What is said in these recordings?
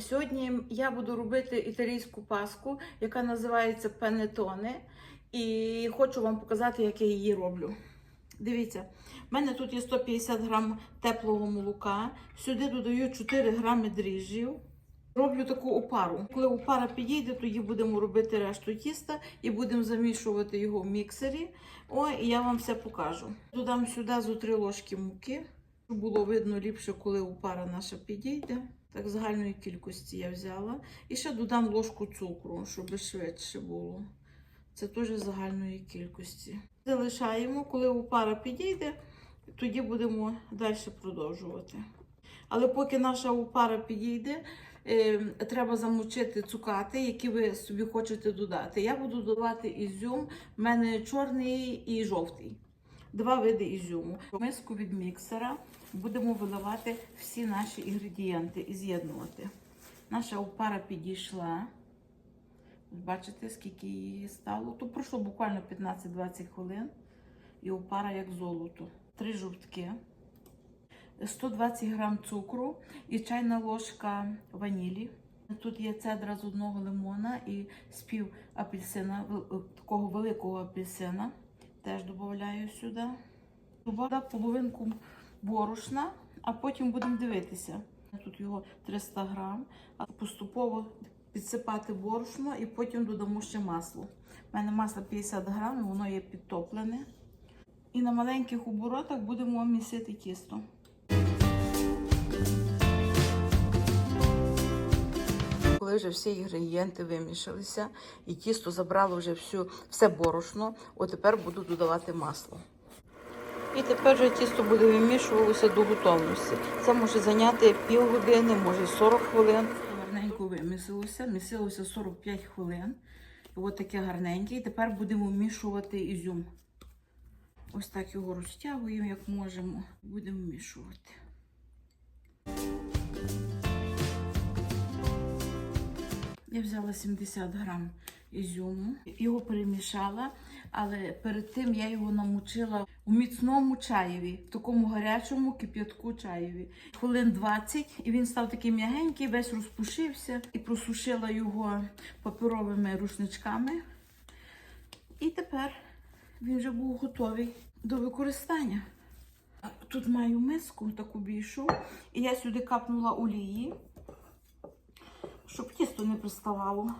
Сьогодні я буду робити італійську паску, яка називається пенетоне. І хочу вам показати, як я її роблю. Дивіться, в мене тут є 150 грам теплого молока. Сюди додаю 4 грами дріжджів. Роблю таку опару. Коли опара підійде, тоді будемо робити решту тіста і будемо замішувати його в міксері. О, і я вам все покажу. Додам сюди зо 3 ложки муки, щоб було видно ліпше, коли опара наша підійде. Так, загальної кількості я взяла. І ще додам ложку цукру, щоб швидше було. Це теж загальної кількості. Залишаємо, коли опара підійде, тоді будемо далі продовжувати. Але поки наша опара підійде, е, треба замочити цукати, які ви собі хочете додати. Я буду додавати ізюм, в мене чорний і жовтий. Два види ізюму. В миску від міксера будемо виливати всі наші інгредієнти і з'єднувати. Наша опара підійшла. Бачите, скільки її стало. То пройшло буквально 15-20 хвилин. І опара як золото. Три жовтки, 120 грам цукру і чайна ложка ванілі. Тут є цедра з одного лимона і спів апельсина, такого великого апельсина. Теж додаю сюди. Добавлю половинку борошна, а потім будемо дивитися. Тут його 300 грам. Поступово підсипати борошно і потім додамо ще масло. У мене масло 50 грам, воно є підтоплене. І на маленьких оборотах будемо місити тісто. Коли вже всі інгредієнти вимішалися і тісто забрало вже всю, все борошно, от тепер буду додавати масло. І тепер вже тісто буде вимішуватися до готовності. Це може зайняти півгодини, може 40 хвилин. Гарненько вимісилося, місилося 45 хвилин. І таке гарненьке. І тепер будемо вмішувати ізюм. Ось так його розтягуємо, як можемо. Будемо вмішувати. Я взяла 70 грам ізюму, його перемішала, але перед тим я його намочила у міцному чаєві, в такому гарячому кип'ятку чаєві. Хвилин 20, і він став такий м'ягенький, весь розпушився і просушила його паперовими рушничками. І тепер він вже був готовий до використання. Тут маю миску таку більшу, і я сюди капнула олії щоб тісто не приставало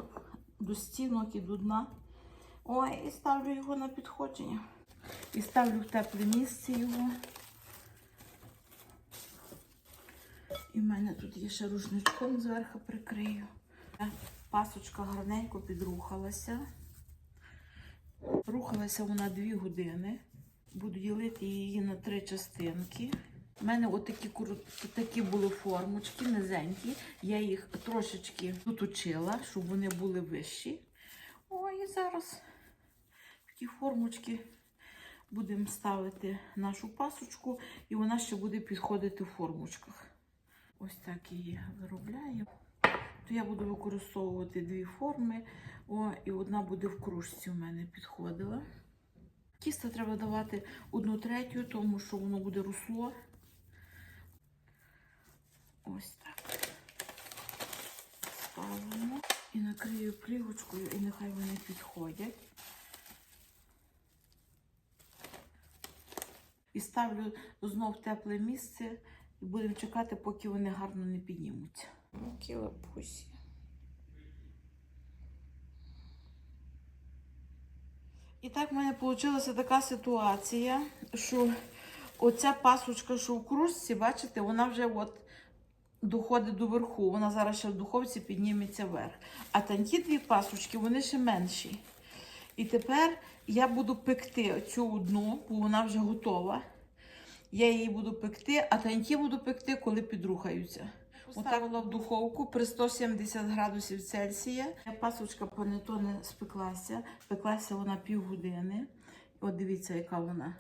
до стінок і до дна. Ой, і ставлю його на підходження. І ставлю в тепле місце його. І в мене тут є ще рушничком зверху прикрию. Пасочка гарненько підрухалася. Рухалася вона 2 години. Буду ділити її на три частинки. У мене отакі такі були формочки, низенькі. Я їх трошечки доточила, щоб вони були вищі. О, і зараз такі формочки будемо ставити нашу пасочку, і вона ще буде підходити в формочках. Ось так її виробляю. То я буду використовувати дві форми. О, і одна буде в кружці у мене підходила. Тісто треба давати одну третю, тому що воно буде русло. Ось так. Ставимо і накрию плівочкою, і нехай вони підходять. І ставлю знов в тепле місце і будемо чекати, поки вони гарно не піднімуться. Які лапусі. І так в мене вийшла така ситуація, що оця пасочка, що в кружці, бачите, вона вже от доходить до верху. Вона зараз ще в духовці підніметься вверх. А там ті дві пасочки, вони ще менші. І тепер я буду пекти цю одну, бо вона вже готова. Я її буду пекти, а танті буду пекти, коли підрухаються. Поставила в духовку при 170 градусів Цельсія. Пасочка панетоне спеклася. Пеклася вона півгодини. От дивіться, яка вона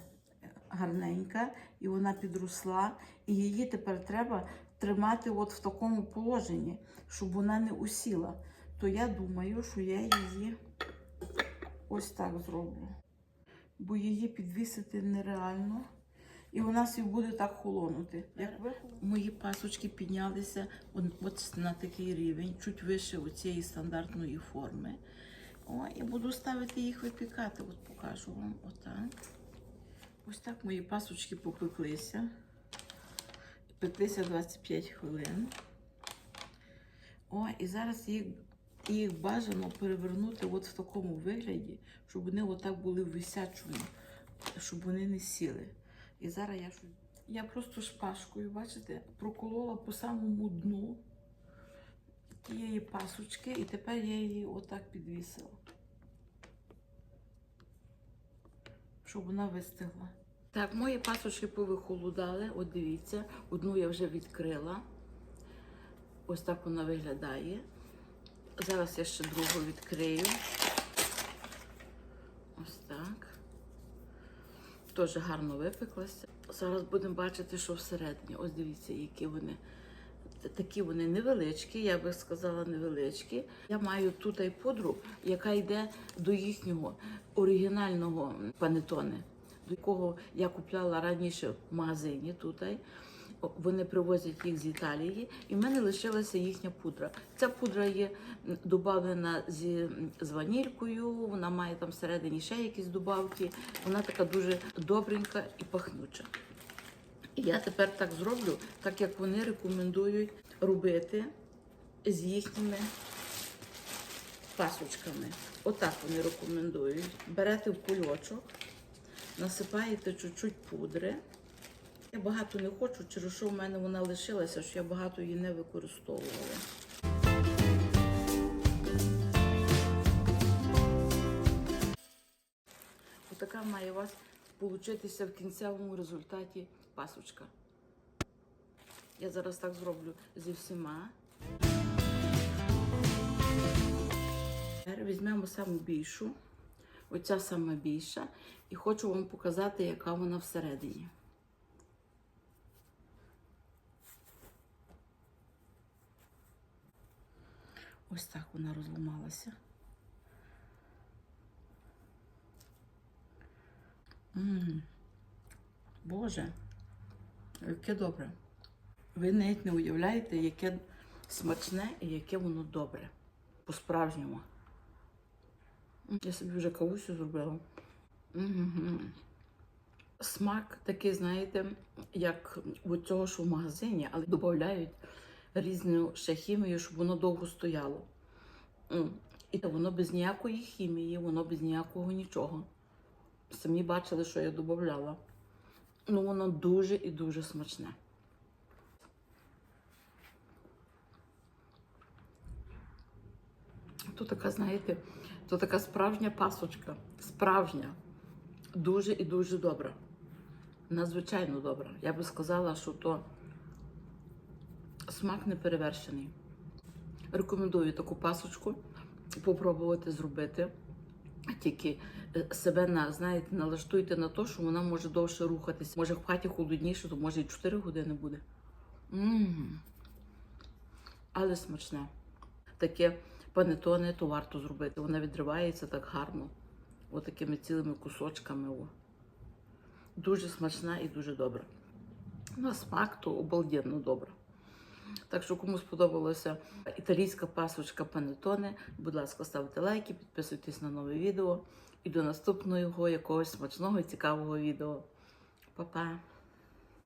гарненька, і вона підросла. І її тепер треба тримати от в такому положенні, щоб вона не усіла. То я думаю, що я її ось так зроблю. Бо її підвісити нереально. і вона собі буде так холонути. Як ви мої пасочки піднялися от, на такий рівень, чуть вище цієї стандартної форми. О, і буду ставити їх випікати. От покажу вам отак. Ось так мої пасочки попеклися. Пеклися 25 хвилин. О, і зараз їх, їх бажано перевернути от в такому вигляді, щоб вони отак були в висячому, щоб вони не сіли. І зараз я я просто шпажкою, бачите, проколола по самому дну тієї пасочки, і тепер я її отак підвісила. Щоб вона вистигла. Так, мої пасочки повихолодали. От дивіться, одну я вже відкрила. Ось так вона виглядає. Зараз я ще другу відкрию. Ось так. Теж гарно випеклася. Зараз будемо бачити, що всередині. Ось дивіться, які вони. Такі вони невеличкі, я би сказала, невеличкі. Я маю тут і яка йде до їхнього оригінального панетоне, до якого я купляла раніше в магазині тут. Вони привозять їх з Італії, і в мене лишилася їхня пудра. Ця пудра є м, додавлена з, з ванількою, вона має там всередині ще якісь добавки. Вона така дуже добренька і пахнюча. І я тепер так зроблю, так як вони рекомендують робити з їхніми пасочками. Отак вони рекомендують. Берете в кульочок, насипаєте чуть-чуть пудри. Я багато не хочу, через що в мене вона лишилася, що я багато її не використовувала. Отака має у вас получитися в кінцевому результаті пасочка. Я зараз так зроблю зі всіма. Тепер візьмемо саму більшу. Оця сама більша. І хочу вам показати, яка вона всередині. Ось так вона розламалася. М, Боже, яке добре. Ви навіть не уявляєте, яке смачне і яке воно добре. По-справжньому. Я собі вже кавусю зробила. Мгм. Смак такий, знаєте, як у цього, що в магазині, але додають різну ще хімію, щоб воно довго стояло. І воно без ніякої хімії, воно без ніякого нічого. Самі бачили, що я додавала. Ну, воно дуже і дуже смачне. Тут така, знаєте, то така справжня пасочка. Справжня. Дуже і дуже добра. Надзвичайно добра. Я би сказала, що то смак неперевершений. Рекомендую таку пасочку попробувати зробити. Тільки е, себе на, знаєте, налаштуйте на те, що вона може довше рухатися. Може в хаті холодніше, то може і 4 години буде. м Але смачне. Таке панетоне, то варто зробити. Вона відривається так гарно. Отакими цілими кусочками. О. Дуже смачна і дуже добра. На смак то обалденно добра. Так що, кому сподобалася італійська пасочка панетоне, будь ласка, ставте лайки, підписуйтесь на нове відео і до наступного якогось смачного і цікавого відео. Па-па!